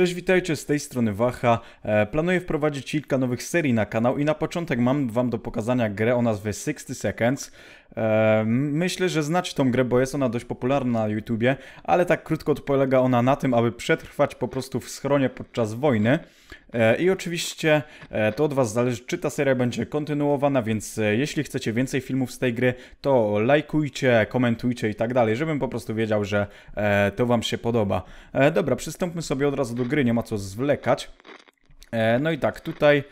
Cześć, witajcie, z tej strony Wacha. E, planuję wprowadzić kilka nowych serii na kanał i na początek mam wam do pokazania grę o nazwie 60 Seconds. E, myślę, że znacie tą grę, bo jest ona dość popularna na YouTubie, ale tak krótko polega ona na tym, aby przetrwać po prostu w schronie podczas wojny. E, I oczywiście e, to od Was zależy, czy ta seria będzie kontynuowana, więc e, jeśli chcecie więcej filmów z tej gry, to lajkujcie, komentujcie i tak dalej, żebym po prostu wiedział, że to Wam się podoba. Dobra, przystąpmy sobie od razu do gry, nie ma co zwlekać. No i tak, tutaj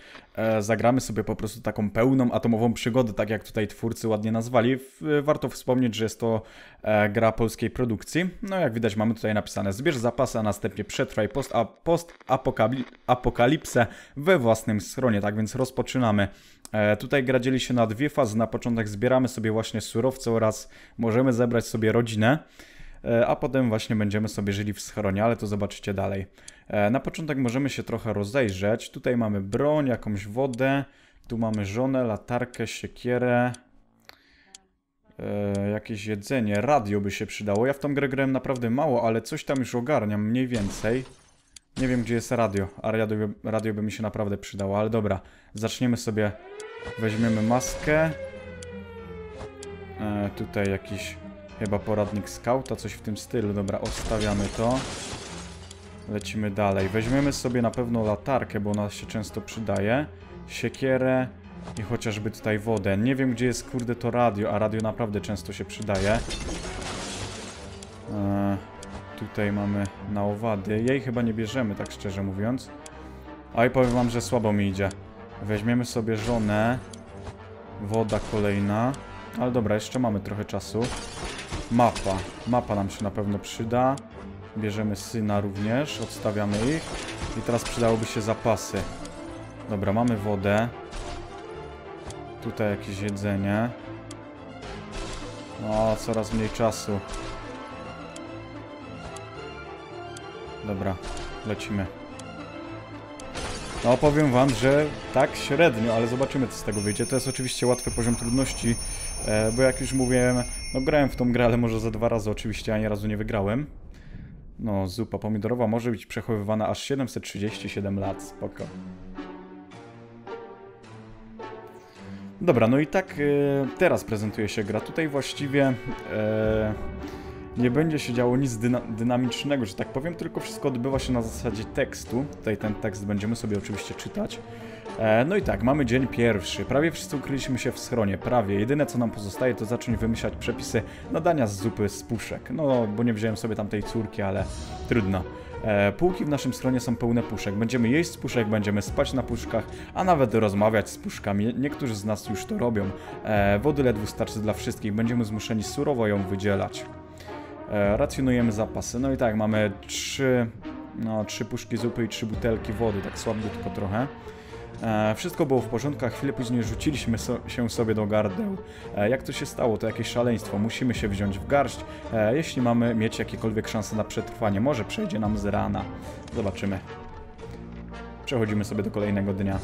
zagramy sobie po prostu taką pełną atomową przygodę, tak jak tutaj twórcy ładnie nazwali. Warto wspomnieć, że jest to gra polskiej produkcji. No jak widać mamy tutaj napisane zbierz zapasy, a następnie przetrwaj post-apokalipsę we własnym schronie. Tak więc rozpoczynamy. Tutaj gra dzieli się na dwie fazy. Na początek zbieramy sobie właśnie surowce oraz możemy zebrać sobie rodzinę. E, a potem właśnie będziemy sobie żyli w schronie, ale to zobaczycie dalej. E, na początek możemy się trochę rozejrzeć. Tutaj mamy broń, jakąś wodę, tu mamy żonę, latarkę, siekierę, e, jakieś jedzenie, radio by się przydało. Ja w tą grę grałem naprawdę mało, ale coś tam już ogarniam, mniej więcej. Nie wiem, gdzie jest radio, a radio, radio by mi się naprawdę przydało, ale dobra. Zaczniemy sobie, weźmiemy maskę. E, tutaj jakiś Chyba poradnik skauta, coś w tym stylu. Dobra, odstawiamy to. Lecimy dalej. Weźmiemy sobie na pewno latarkę, bo ona się często przydaje. Siekierę i chociażby tutaj wodę. Nie wiem, gdzie jest kurde to radio, a radio naprawdę często się przydaje. Eee, tutaj mamy na owady. Jej chyba nie bierzemy, tak szczerze mówiąc. Oj, powiem wam, że słabo mi idzie. Weźmiemy sobie żonę. Woda kolejna. Ale dobra, jeszcze mamy trochę czasu. Mapa. Mapa nam się na pewno przyda. Bierzemy syna również, odstawiamy ich. I teraz przydałoby się zapasy. Dobra, mamy wodę. Tutaj jakieś jedzenie. No, coraz mniej czasu. Dobra, lecimy. No powiem wam, że tak średnio, ale zobaczymy co z tego wyjdzie. To jest oczywiście łatwy poziom trudności, bo jak już mówiłem, no grałem w tą grę, ale może za dwa razy oczywiście, ani razu nie wygrałem. No, zupa pomidorowa może być przechowywana aż 737 lat, spoko. Dobra, no i tak e, teraz prezentuje się gra. Tutaj właściwie... E, nie będzie się działo nic dyna dynamicznego, że tak powiem, tylko wszystko odbywa się na zasadzie tekstu. Tutaj ten tekst będziemy sobie oczywiście czytać. E, no i tak, mamy dzień pierwszy. Prawie wszyscy ukryliśmy się w schronie, prawie. Jedyne co nam pozostaje to zacząć wymyślać przepisy nadania z zupy z puszek. No, bo nie wziąłem sobie tamtej córki, ale trudno. E, półki w naszym stronie są pełne puszek. Będziemy jeść z puszek, będziemy spać na puszkach, a nawet rozmawiać z puszkami. Niektórzy z nas już to robią. E, wody ledwo starczy dla wszystkich. Będziemy zmuszeni surowo ją wydzielać. E, racjonujemy zapasy. No i tak, mamy trzy, no, trzy puszki zupy i trzy butelki wody, tak słabutko trochę. E, wszystko było w porządku, a chwilę później rzuciliśmy so, się sobie do gardeł. E, jak to się stało? To jakieś szaleństwo. Musimy się wziąć w garść, e, jeśli mamy mieć jakiekolwiek szanse na przetrwanie. Może przejdzie nam z rana. Zobaczymy. Przechodzimy sobie do kolejnego dnia.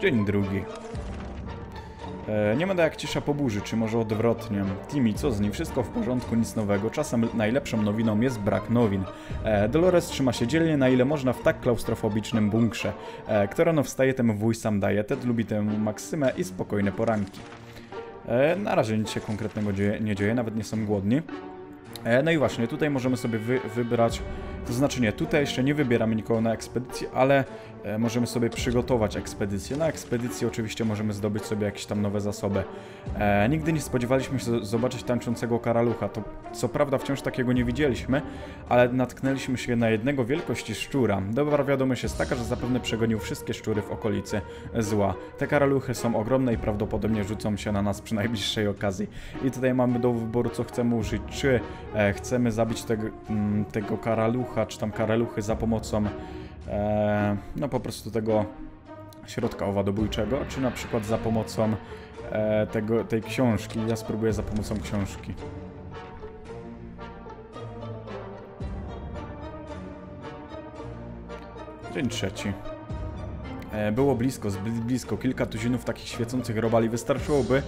Dzień drugi. E, nie będę jak cisza po burzy, czy może odwrotnie. Timmy, co z nim? Wszystko w porządku, nic nowego. Czasem najlepszą nowiną jest brak nowin. E, Dolores trzyma się dzielnie, na ile można w tak klaustrofobicznym bunkrze. E, kto rano wstaje, temu wuj sam daje. Ted lubi tę maksymę i spokojne poranki. E, na razie nic się konkretnego dzieje, nie dzieje, nawet nie są głodni. E, no i właśnie, tutaj możemy sobie wy, wybrać, to znaczy nie, tutaj jeszcze nie wybieramy nikogo na ekspedycję, ale możemy sobie przygotować ekspedycję. Na ekspedycji oczywiście możemy zdobyć sobie jakieś tam nowe zasoby. E, nigdy nie spodziewaliśmy się zobaczyć tańczącego karalucha. To co prawda wciąż takiego nie widzieliśmy, ale natknęliśmy się na jednego wielkości szczura. Dobra wiadomość jest taka, że zapewne przegonił wszystkie szczury w okolicy zła. Te karaluchy są ogromne i prawdopodobnie rzucą się na nas przy najbliższej okazji. I tutaj mamy do wyboru co chcemy użyć. Czy e, chcemy zabić tego, m, mm, tego karalucha, czy tam karaluchy za pomocą e, no po prostu tego środka owadobójczego, czy na przykład za pomocą e, tego, tej książki. Ja spróbuję za pomocą książki. Dzień trzeci. E, było blisko, zbyt blisko. Kilka tuzinów takich świecących robali wystarczyłoby,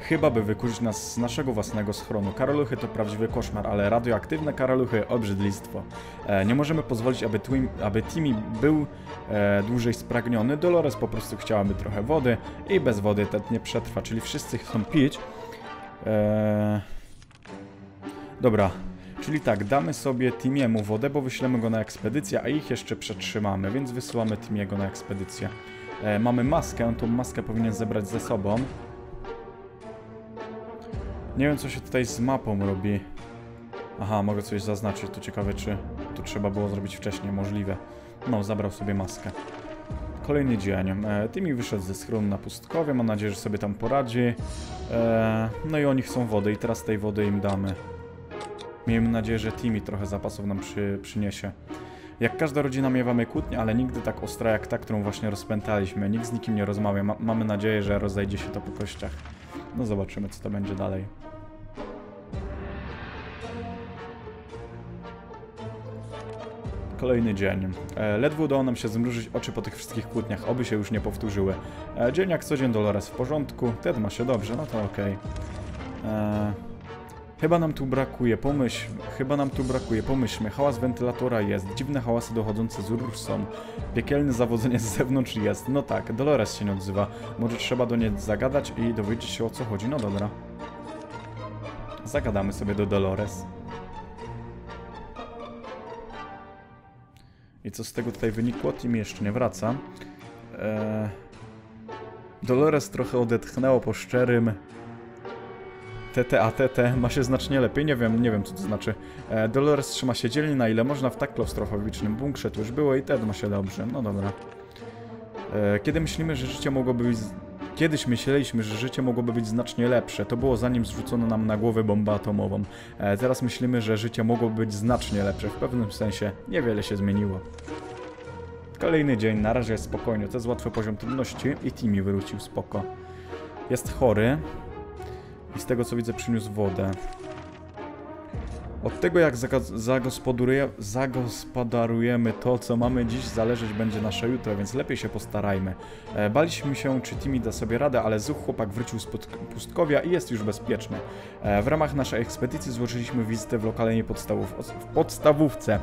chyba by wykurzyć nas z naszego własnego schronu. Karaluchy to prawdziwy koszmar, ale radioaktywne karaluchy obrzydlistwo. E, nie możemy pozwolić, aby, Twim, aby Timmy był e, dłużej spragniony. Dolores po prostu chciałaby trochę wody i bez wody Ted nie przetrwa, czyli wszyscy chcą pić. E, dobra, Czyli tak, damy sobie Timiemu wodę, bo wyślemy go na ekspedycję, a ich jeszcze przetrzymamy, więc wysyłamy Timiego na ekspedycję. E, mamy maskę, tą maskę powinien zebrać ze sobą. Nie wiem, co się tutaj z mapą robi. Aha, mogę coś zaznaczyć, to ciekawe, czy to trzeba było zrobić wcześniej, możliwe. No, zabrał sobie maskę. Kolejny dzień. E, wyszedł ze schronu na pustkowie, mam nadzieję, że sobie tam poradzi. E, no i oni chcą wody i teraz tej wody im damy. Miejmy nadzieję, że Timmy trochę zapasów nam przy, przyniesie. Jak każda rodzina miewamy kłótnie, ale nigdy tak ostra jak ta, którą właśnie rozpętaliśmy. Nikt z nikim nie rozmawia. Ma mamy nadzieję, że rozejdzie się to po kościach. No zobaczymy, co to będzie dalej. Kolejny dzień. E, ledwo udało nam się zmrużyć oczy po tych wszystkich kłótniach, oby się już nie powtórzyły. E, dzień jak co dzień, Dolores w porządku. Ted ma się dobrze, no to okej. Okay. E, Chyba nam tu brakuje, pomyśl, chyba nam tu brakuje, pomyślmy, hałas wentylatora jest, dziwne hałasy dochodzące z rur są, piekielne zawodzenie z zewnątrz jest, no tak, Dolores się nie odzywa, może trzeba do niej zagadać i dowiedzieć się o co chodzi, no dobra. Zagadamy sobie do Dolores. I co z tego tutaj wynikło? Tim jeszcze nie wraca. Eee... Dolores trochę odetchnęło po szczerym TT, a TT ma się znacznie lepiej, nie wiem, nie wiem co to znaczy. E, Dolores trzyma się dzielnie na ile można w tak klaustrofobicznym bunkrze, to już było i Ted ma się dobrze, no dobra. E, kiedy myślimy, że życie mogłoby być... Kiedyś myśleliśmy, że życie mogłoby być znacznie lepsze, to było zanim zrzucono nam na głowę bombę atomową. E, teraz myślimy, że życie mogłoby być znacznie lepsze, w pewnym sensie niewiele się zmieniło. Kolejny dzień, na razie jest spokojnie, to jest łatwy poziom trudności i Timmy wrócił spoko. Jest chory, i z tego co widzę przyniósł wodę. Od tego jak zagospodarujemy to, co mamy dziś, zależeć będzie nasze jutro, więc lepiej się postarajmy. E, baliśmy się, czy Timmy da sobie radę, ale zuch chłopak wrócił z pustkowia i jest już bezpieczny. E, w ramach naszej ekspedycji złożyliśmy wizytę w lokalnej podstawów w podstawówce.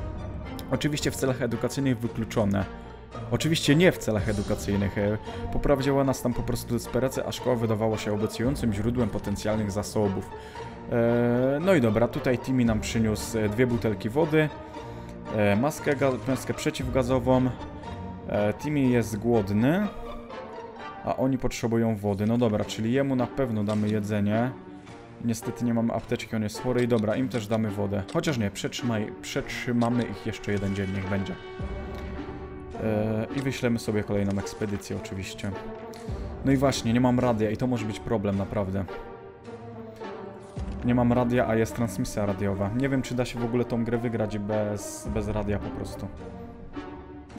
Oczywiście w celach edukacyjnych wykluczone. Oczywiście nie w celach edukacyjnych. E, poprowadziła nas tam po prostu desperacja, a szkoła wydawała się obiecującym źródłem potencjalnych zasobów. E, no i dobra, tutaj Timmy nam przyniósł e, dwie butelki wody, maskę, maskę przeciwgazową. Timmy jest głodny, a oni potrzebują wody. No dobra, czyli jemu na pewno damy jedzenie. Niestety nie mamy apteczki, on jest chory i dobra, im też damy wodę. Chociaż nie, przetrzymaj, przetrzymamy ich jeszcze jeden dzień, niech będzie. E, I wyślemy sobie kolejną ekspedycję oczywiście. No i właśnie, nie mam radia i to może być problem naprawdę. Nie mam radia, a jest transmisja radiowa. Nie wiem, czy da się w ogóle tą grę wygrać bez, bez radia po prostu.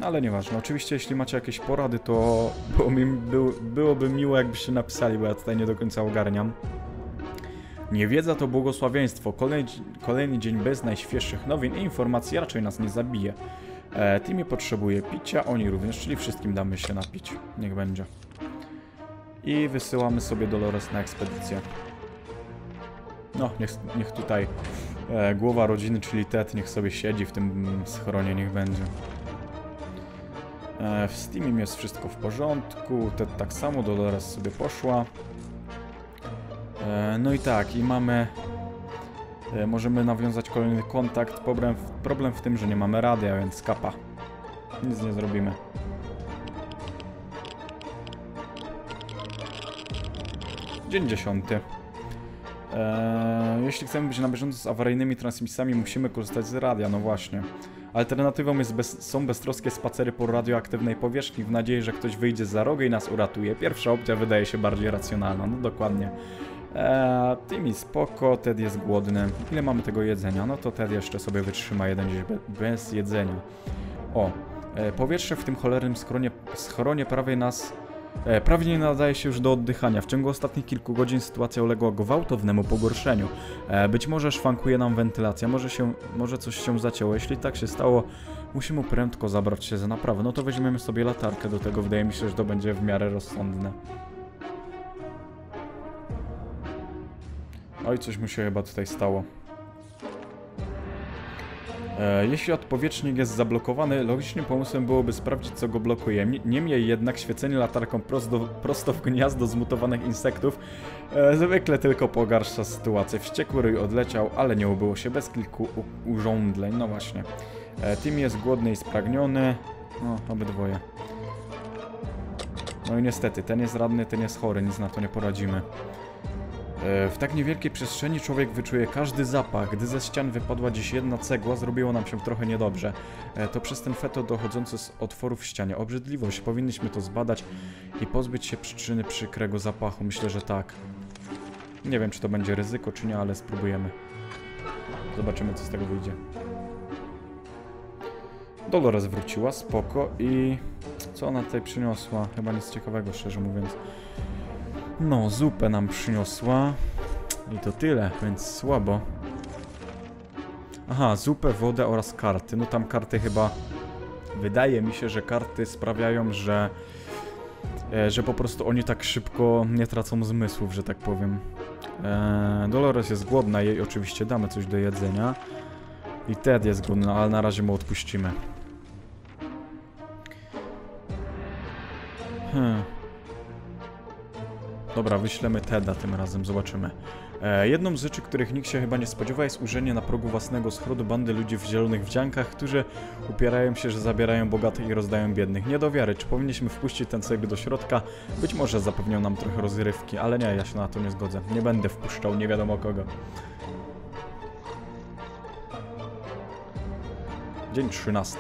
Ale nieważne. Oczywiście, jeśli macie jakieś porady, to było mi, był, byłoby miło, jakbyście napisali, bo ja tutaj nie do końca ogarniam. Niewiedza to błogosławieństwo. Kolejny, kolejny dzień bez najświeższych nowin i informacji raczej nas nie zabije. E, Timmy potrzebuje picia, oni również, czyli wszystkim damy się napić. Niech będzie. I wysyłamy sobie Dolores na ekspedycję. No, niech, niech tutaj e, głowa rodziny, czyli Ted, niech sobie siedzi w tym schronie, niech będzie. E, w Steamie jest wszystko w porządku, Ted tak samo, Dolores sobie poszła. E, no i tak, i mamy możemy nawiązać kolejny kontakt. Problem w, problem w tym, że nie mamy radia, więc kapa. Nic nie zrobimy. Dzień dziesiąty. Eee, jeśli chcemy być na bieżąco z awaryjnymi transmisjami, musimy korzystać z radia, no właśnie. Alternatywą jest bez, są beztroskie spacery po radioaktywnej powierzchni w nadziei, że ktoś wyjdzie za rogę i nas uratuje. Pierwsza opcja wydaje się bardziej racjonalna, no dokładnie. Eee, Timmy spoko, Ted jest głodny. Ile mamy tego jedzenia? No to Ted jeszcze sobie wytrzyma jeden dzień bez jedzenia. O, e, powietrze w tym cholernym schronie, schronie prawie nas... E, prawie nie nadaje się już do oddychania. W ciągu ostatnich kilku godzin sytuacja uległa gwałtownemu pogorszeniu. E, być może szwankuje nam wentylacja, może, się, może coś się zacięło. Jeśli tak się stało, musimy prędko zabrać się za naprawę. No to weźmiemy sobie latarkę do tego. Wydaje mi się, że to będzie w miarę rozsądne. Oj, coś mu się chyba tutaj stało. E, Jeśli odpowietrznik jest zablokowany, logicznym pomysłem byłoby sprawdzić, co go blokuje. Nie- Niemniej jednak świecenie latarką prosto, prosto w gniazdo zmutowanych insektów e, zwykle tylko pogarsza sytuację. Wściekły ryj odleciał, ale nie ubyło się bez kilku u- urządzeń. No właśnie. E, Tim jest głodny i spragniony. No, obydwoje. No i niestety, ten jest radny, ten jest chory, nic na to nie poradzimy. E, W tak niewielkiej przestrzeni człowiek wyczuje każdy zapach. Gdy ze ścian wypadła dziś jedna cegła, zrobiło nam się trochę niedobrze. E, To przez ten feto dochodzący z otworu w ścianie. Obrzydliwość. Powinniśmy to zbadać i pozbyć się przyczyny przykrego zapachu. Myślę, że tak. Nie wiem, czy to będzie ryzyko, czy nie, ale spróbujemy. Zobaczymy, co z tego wyjdzie. Dolores wróciła, spoko i... Co ona tutaj przyniosła? Chyba nic ciekawego, szczerze mówiąc. No, zupę nam przyniosła. I to tyle, więc słabo. Aha, zupę, wodę oraz karty. No tam karty chyba... Wydaje mi się, że karty sprawiają, że... E, że po prostu oni tak szybko nie tracą zmysłów, że tak powiem. E, Dolores jest głodna, jej oczywiście damy coś do jedzenia. I Ted jest głodny, ale na razie mu odpuścimy. Hmm. Dobra, wyślemy Teda tym razem, zobaczymy. E, jedną z rzeczy, których nikt się chyba nie spodziewa, jest ujrzenie na progu własnego schrodu bandy ludzi w zielonych wdziankach, którzy upierają się, że zabierają bogatych i rozdają biednych. Nie do wiary, czy powinniśmy wpuścić ten cegł do środka? Być może zapewnią nam trochę rozrywki, ale nie, ja się na to nie zgodzę. Nie będę wpuszczał nie wiadomo kogo. Dzień 13.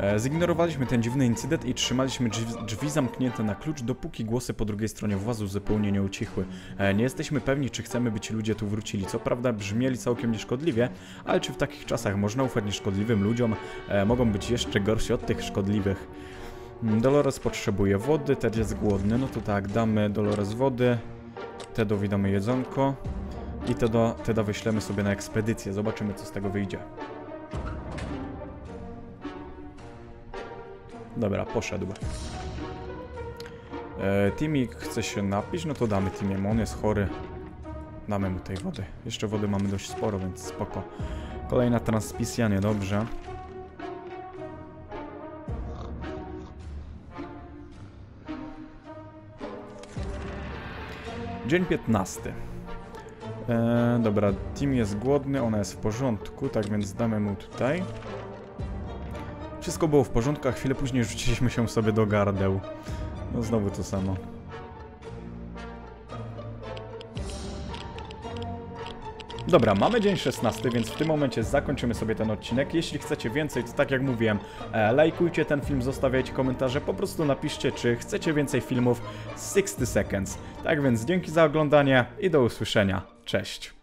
E, Zignorowaliśmy ten dziwny incydent i trzymaliśmy drzwi, zamknięte na klucz, dopóki głosy po drugiej stronie włazu zupełnie nie ucichły. E, Nie jesteśmy pewni, czy chcemy, by ci ludzie tu wrócili. Co prawda brzmieli całkiem nieszkodliwie, ale czy w takich czasach można ufać nieszkodliwym ludziom? E, Mogą być jeszcze gorsi od tych szkodliwych. Mm, Dolores potrzebuje wody, Ted jest głodny, no to tak, damy Dolores wody, Tedowi damy jedzonko i Teda, Teda wyślemy sobie na ekspedycję, zobaczymy co z tego wyjdzie. Dobra, poszedł. E, chce się napić, no to damy Timiemu, on jest chory. Damy mu tej wody. Jeszcze wody mamy dość sporo, więc spoko. Kolejna transmisja, niedobrze. Dzień 15. E, dobra, Tim jest głodny, ona jest w porządku, tak więc damy mu tutaj. Wszystko było w porządku, a chwilę później rzuciliśmy się sobie do gardeł. No znowu to samo. Dobra, mamy dzień 16, więc w tym momencie zakończymy sobie ten odcinek. Jeśli chcecie więcej, to tak jak mówiłem, e, lajkujcie ten film, zostawiajcie komentarze, po prostu napiszcie, czy chcecie więcej filmów z 60 Seconds. Tak więc dzięki za oglądanie i do usłyszenia. Cześć!